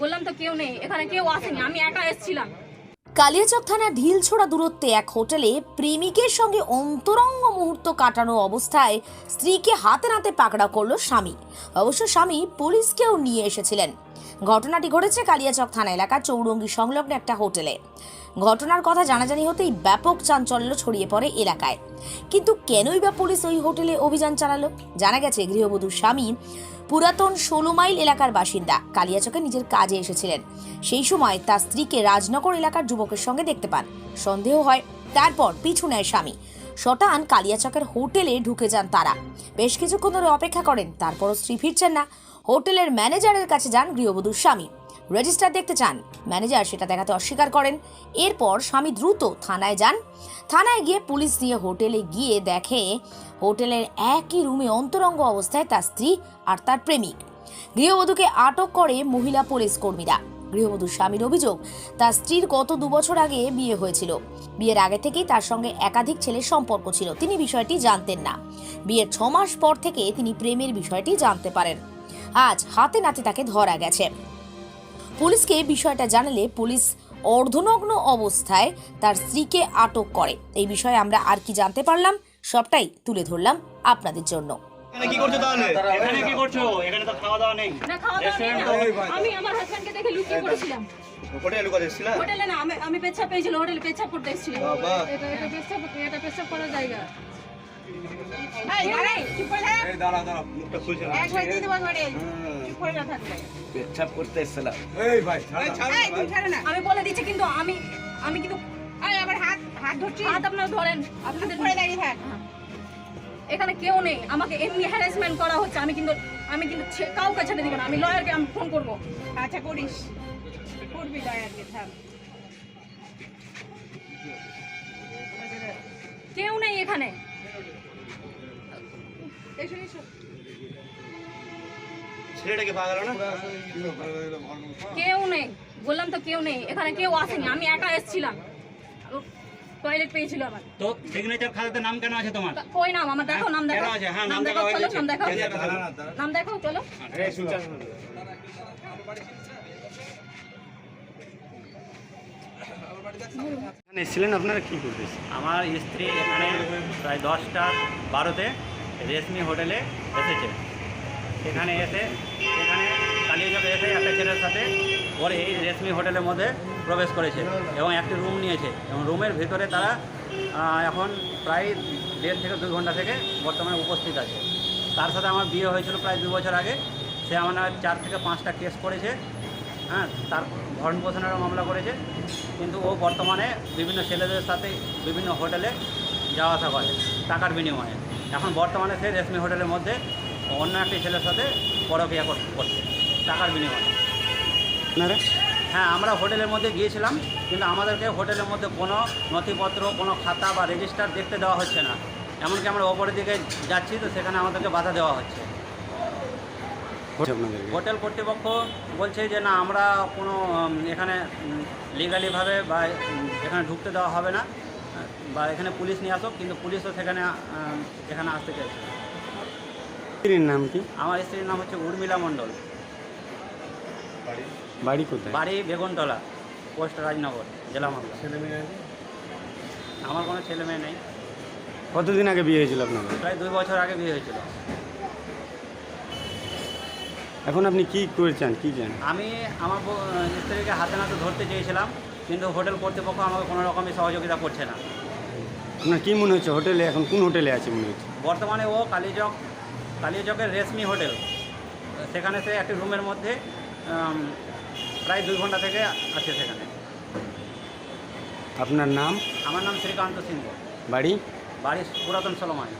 বললাম তো কেউ নেই, এখানে কেউ আসেনি, আমি একা এসেছিলাম। কালিয়াচক থানার ঢিলছোড়া দূরত্বে এক হোটেলে প্রেমিকের সঙ্গে অন্তরঙ্গ মুহূর্ত কাটানো অবস্থায় স্ত্রীকে হাতে নাতে পাকড়াও করল স্বামী। অবশ্য স্বামী পুলিশকেও নিয়ে এসেছিলেন। ঘটনাটি ঘটেছে কালিয়াচক থানা এলাকার চৌরঙ্গি সংলগ্ন একটা হোটেলে। ঘটনার কথা জানাজানি হতেই ব্যাপক চাঞ্চল্য ছড়িয়ে পড়ে এলাকায়। কিন্তু কেনই বা পুলিশ ওই হোটেলে অভিযান চালালো? জানা গেছে, গৃহবধূর স্বামী পুরাতন ষোলো মাইল এলাকার বাসিন্দা। কালিয়াচকে নিজের কাজে এসেছিলেন। সেই সময় তার স্ত্রীকে রাজনগর এলাকার যুবকের সঙ্গে দেখতে পান। সন্দেহ হয় তারপর পিছু নেয় স্বামী। শটান কালিয়াচকের হোটেলে ঢুকে যান তারা। বেশ কিছুক্ষণ ধরে অপেক্ষা করেন, তারপরও স্ত্রী ফিরছেন না। হোটেলের ম্যানেজারের কাছে যান গৃহবধূর স্বামী। রেজিস্টার দেখতে চান। ম্যানেজার সেটা দেখাতে অস্বীকার করেন। এরপর স্বামী দ্রুত থানায় যান। থানায় গিয়ে পুলিশ নিয়ে হোটেলে গিয়ে দেখে, হোটেলের একই রুমে অন্তরঙ্গ অবস্থায় তার স্ত্রী আর তার প্রেমিক। গৃহবধূকে আটক করে মহিলা পুলিশ কর্মীরা। গৃহবধূর স্বামীর অভিযোগ, তার স্ত্রীর গত দুবছর আগে বিয়ে হয়েছিল। বিয়ের আগে থেকেই তার সঙ্গে একাধিক ছেলের সম্পর্ক ছিল। তিনি বিষয়টি জানতেন না। বিয়ের ছ মাস পর থেকে তিনি প্রেমের বিষয়টি জানতে পারেন। আজ হাতে নাতে তাকে ধরা গেছে। পুলিশকে বিষয়টা জানালে পুলিশ অর্ধনগ্ন অবস্থায় তার স্ত্রীকে আটক করে। এই বিষয়ে আমরা আর কি জানতে পারলাম সবটাই তুলে ধরলাম আপনাদের জন্য। এখানে কি করছ তাহলে? এখানে কি করছ? এখানে তো খাওয়া দাওয়া নেই। না খাওয়া দাওয়া নেই। আমি আমার হাজবেন্ডকে দেখে লুকিয়ে পড়েছিলাম। হোটেলে লুকাতে এসেছিলা? হোটেলে না আমি আমি পেচ্ছাপ পেয়েছিল হোটেলে পেচ্ছাপ করতে এসেছিলাম। বাবা। এটা এটা পেচ্ছাপ এটা পেচ্ছাপ করার জায়গা। মুখটা খুলছে না। পেচ্ছাপ করতে এসেছিলাম আমি বলে দিচ্ছি কিন্তু আমি আমি কিন্তু হাত আপনারা ধরেন আপনাদের হ্যাঁ। এখানে কেউ নেই। আমাকে এমনি হ্যারাসমেন্ট করা হচ্ছে আমি কিন্তু আমি কিন্তু কাউকে ছেড়ে দিব না। আমি লয়ারকে আমি ফোন করব। আচ্ছা করিস। করবি থাক কেউ নেই এখানে এসো এসো ছেলেটাকে পাওয়া গেল না? কেউ নেই বললাম তো কেউ নেই এখানে কেউ আসেনি আমি একা এসেছিলাম। টয়লেট পেয়েছিল আমার তো সিগনেচার খাতাতে নাম কেন আছে তোমার? কই নাম? আমার দেখো নাম দেখো আছে? হ্যাঁ, নাম নাম দেখো চলো নাম দেখো নাম দেখো চলো। এসেছিলেন আপনারা? কি করতে আমার স্ত্রী এখানে প্রায় দশটা বারোতে রেশমি হোটেলে এসেছে। সেখানে এসে সেখানে কালিয়াচকে এসে একটা ছেলের সাথে ওর এই রেশমি হোটেলের মধ্যে প্রবেশ করেছে এবং একটি রুম নিয়েছে। এবং রুমের ভিতরে তারা এখন প্রায় দেড় থেকে দুই ঘণ্টা থেকে বর্তমানে উপস্থিত আছে। তার সাথে আমার বিয়ে হয়েছিল প্রায় দু বছর আগে। সে আমার চার থেকে পাঁচটা কেস করেছে। হ্যাঁ তার ভরণ পোষণেরও মামলা করেছে। কিন্তু ও বর্তমানে বিভিন্ন ছেলেদের সাথে বিভিন্ন হোটেলে যাওয়া আসা করে, টাকার বিনিময়ে। এখন বর্তমানে সে রেশমি হোটেলের মধ্যে অন্য একটি ছেলের সাথে পরকিয়া কর- করছে টাকার বিনিময়ে। আপনারা? হ্যাঁ আমরা হোটেলের মধ্যে গিয়েছিলাম কিন্তু আমাদেরকে হোটেলের মধ্যে কোনো নথিপত্র কোনো খাতা বা রেজিস্টার দেখতে দেওয়া হচ্ছে না। এমনকি আমরা ওপরের দিকে যাচ্ছি তো সেখানে আমাদেরকে বাধা দেওয়া হচ্ছে। হোটেল কর্তৃপক্ষ বলছে যে না আমরা কোনো এখানে লিগালিভাবে বা এখানে ঢুকতে দেওয়া হবে না বা এখানে পুলিশ নিয়ে আসো কিন্তু পুলিশও সেখানে এখানে আসতে চাইছে। স্ত্রীর নাম কি? আমার স্ত্রীর নাম হচ্ছে উর্মিলা মণ্ডল। বাড়ি কোথায়? বাড়ি বেগুনতলা পোস্ট রাজনগর জেলা মামলা আমার কোনো ছেলে মেয়ে নেই। কতদিন আগে বিয়ে হয়েছিল আপনার? প্রায় দুই বছর আগে বিয়ে হয়েছিল। এখন আপনি কি করেছেন? কি চান আমি আমার স্ত্রীকে হাতে নাতে ধরতে চেয়েছিলাম কিন্তু হোটেল কর্তৃপক্ষ আমাকে কোনো রকমই সহযোগিতা করছে না। আপনার কি মনে হচ্ছে হোটেলে এখন কোন হোটেলে আছে মনে হচ্ছে? বর্তমানে ও কালীচক কালীচকের রেশমি হোটেল। সেখানে সে একটি রুমের মধ্যে প্রায় দুই ঘণ্টা থেকে আছে সেখানে। আপনার নাম? আমার নাম শ্রীকান্ত সিংহ। বাড়ি? বাড়ি পুরাতন সলমান